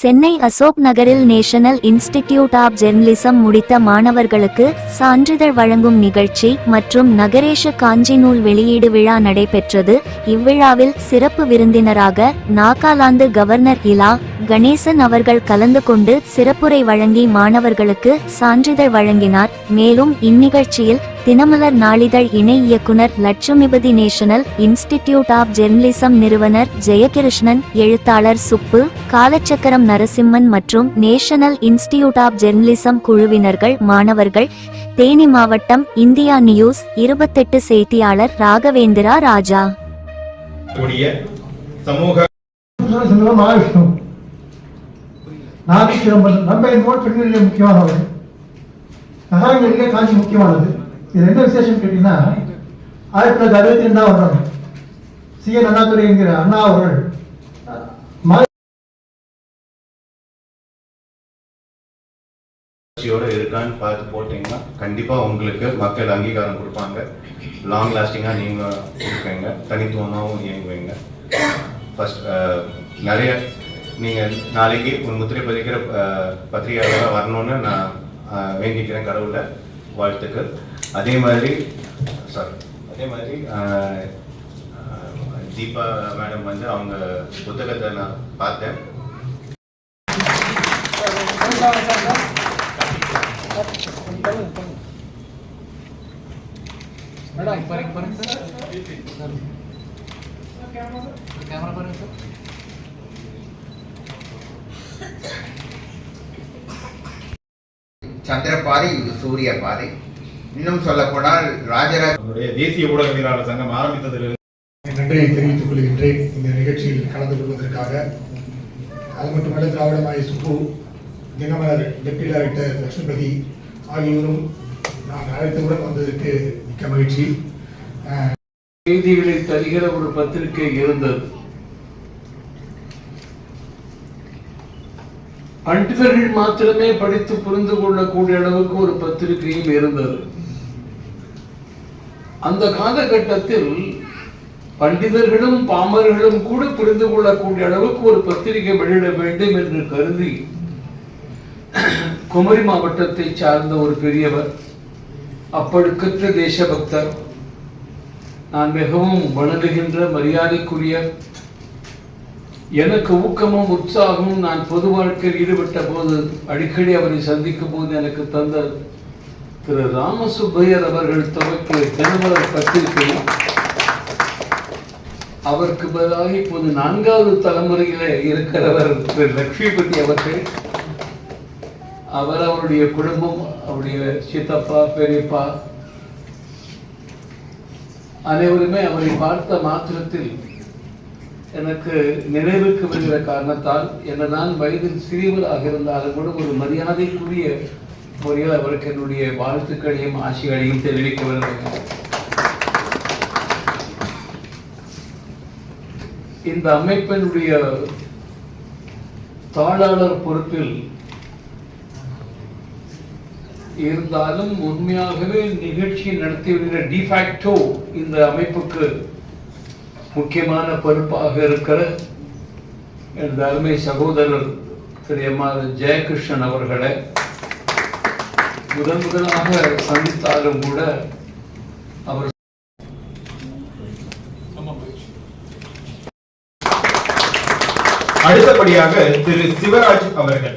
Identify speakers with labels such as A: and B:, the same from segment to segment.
A: சென்னை அசோக் நகரில் national institute of journalism முடித்த மாணவர்களுக்கு சான்றிதழ் வழங்கும் நிகழ்ச்சி மற்றும் நகரேஷ காஞ்சி நூல் வெளியீடு விழா நடைபெற்றது. இவ்விழாவில் சிறப்பு விருந்தினராக நாகாலாந்து கவர்னர் இலா கணேசன் அவர்கள் கலந்து கொண்டு சிறப்புரை வழங்கி மாணவர்களுக்கு சான்றிதழ் வழங்கினார். மேலும் இந்நிகழ்ச்சியில் தினமலர் நாளிதழ் இணை இயக்குனர் Lakshmipathi national institute of journalism நிறுவனர் ஜெயகிருஷ்ணன் எழுத்தாளர் சுப்பு காலச்சக்கரம் நரசிம்மன் மற்றும் நேஷனல் இன்ஸ்டிடியூட் ஆப் ஜெர்னலிசம் குழுவினர்கள் மாணவர்கள். தேனி மாவட்டம் இந்தியா நியூஸ் இருபத்தெட்டு செய்தியாளர் ராகவேந்திரா ராஜா.
B: சமூக
C: செல்வம் மகாவிஷ்ணு நாகை சிதம்பரம் நம்ம என்போர் பெண்களிலே முக்கியமானவர் நகரங்களிலே காஞ்சி முக்கியமானது. இது என்ன விசேஷம் கேட்டீங்கன்னா ஆயிரத்தி தொள்ளாயிரத்தி அறுபத்தி ரெண்டாம் வருடம். சி. என் அண்ணாதுரை என்கிற அண்ணா அவர்கள்
D: இருக்கான்னு பார்த்து போட்டீங்கன்னா கண்டிப்பா உங்களுக்கு மக்கள் அங்கீகாரம் கொடுப்பாங்க. லாங் லாஸ்டிங்கா நீங்க கொடுப்பீங்க தனித்துவமாகவும் இயங்குவீங்க. ஃபர்ஸ்ட் நிறைய நீங்க நாளைக்கு உன் முத்திரை பதிக்கிற அஹ், பத்திரிகையாளராக வரணும்னு நான் வேண்டிக்கிறேன் கடவுளை. வாழ்த்துக்கள். அதே மாதிரி சாரி அதே மாதிரி தீபா மேடம் வந்து அவங்க புத்தகத்தை நான் பார்த்தேன்.
E: மேடம் பாருங்க பாருங்க சார். கேமரா பாருங்க சார்.
F: சந்திர பாதை இது சூரிய பாதை. இன்னும் சொல்லப்போனால் ராஜராஜ
B: நம்முடைய தேசிய ஊடகவியலாளர் சங்கம் ஆரம்பித்ததிலிருந்து
G: நன்றியை தெரிவித்துக் கொள்கின்றேன். இந்த நிகழ்ச்சியில் கலந்து கொள்வதற்காக. அது மட்டுமல்ல திராவிடமாய சுப்பு தினமலர் டெப்டி டைரக்டர் லட்சுமிபதி ஆகியோரும் நான் அழைத்தவுடன் வந்ததற்கு மிக்க மகிழ்ச்சி.
E: செய்திகளை தருகிற ஒரு பத்திரிகை இருந்தது. பண்டிதர்கள் மாத்திரமே படித்து புரிந்து கொள்ளக்கூடிய அளவுக்கு ஒரு பத்திரிகையும் இருந்தது. அந்த காலகட்டத்தில் பண்டிதர்களும் பாமர்களும் கூட புரிந்து கொள்ளக்கூடிய அளவுக்கு ஒரு பத்திரிகை வெளியிட வேண்டும் என்று கருதி குமரி மாவட்டத்தை சார்ந்த ஒரு பெரியவர் அப்பழுக்கற்ற தேசபக்தர் நான் மிகவும் வணங்குகின்ற மரியாதைக்குரிய எனக்கு ஊக்கமும் உற்சாகமும் நான் பொது வாழ்க்கையில் ஈடுபட்ட போது அடிக்கடி அவரை சந்திக்கும் போது எனக்கு தந்த திரு ராமசுப்பையர் அவர்கள் துவக்கிய தினமலர் பத்திரிகையும் அவருக்கு பதிலாக இப்போது நான்காவது தலைமுறையில் இருக்கிறவர் திரு லட்சுமிபதி அவர்கள். அவர் அவருடைய குடும்பம் அவருடைய சித்தப்பா பெரியப்பா அனைவருமே அவரை பார்த்த மாத்திரத்தில் எனக்கு நினைவுக்கு வருகிற காரணத்தால் என்னதான் வயதில் சிறியவராக இருந்தாலும் கூட ஒரு மரியாதைக்குரிய முறையில் அவருக்கு என்னுடைய வாழ்த்துக்களையும் ஆசைகளையும் தெரிவிக்க விரும்புகிறேன். இந்த அமைப்பினுடைய தாளாளர் பொறுப்பில் இருந்தாலும் உண்மையாகவே நிகழ்ச்சி நடத்தி வருகிற டிஃபேக்டோ இந்த அமைப்புக்கு முக்கியமான பொறுப்பாக இருக்கிற எனது அருமை சகோதரர் திரு எம் ஆர் ஜெயகிருஷ்ணன் அவர்களை முதன் முதலாக சந்தித்தாலும் கூட அவர்
B: அடுத்தபடியாக திரு சிவராஜ் அவர்கள்.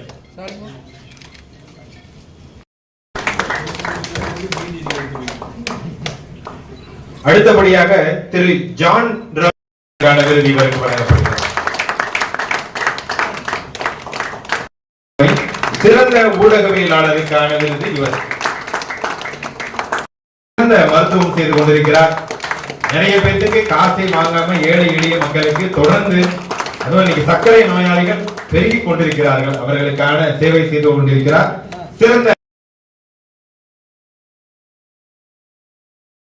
B: அடுத்தபடியாக திரு ஜான் ராவுக்கான விருது இவருக்கு வழங்கப்படும் சிறந்த ஊடகவியலாளருக்கான விருது இவர் சிறந்த மருத்துவம் செய்து கொண்டிருக்கிறார். நிறைய பேருக்கு காசை வாங்காம ஏழை எளிய மக்களுக்கு தொடர்ந்து அதுவும் இன்னைக்கு சர்க்கரை நோயாளிகள் பெருகிக் கொண்டிருக்கிறார்கள். அவர்களுக்கான சேவை செய்து கொண்டிருக்கிறார். சிறந்த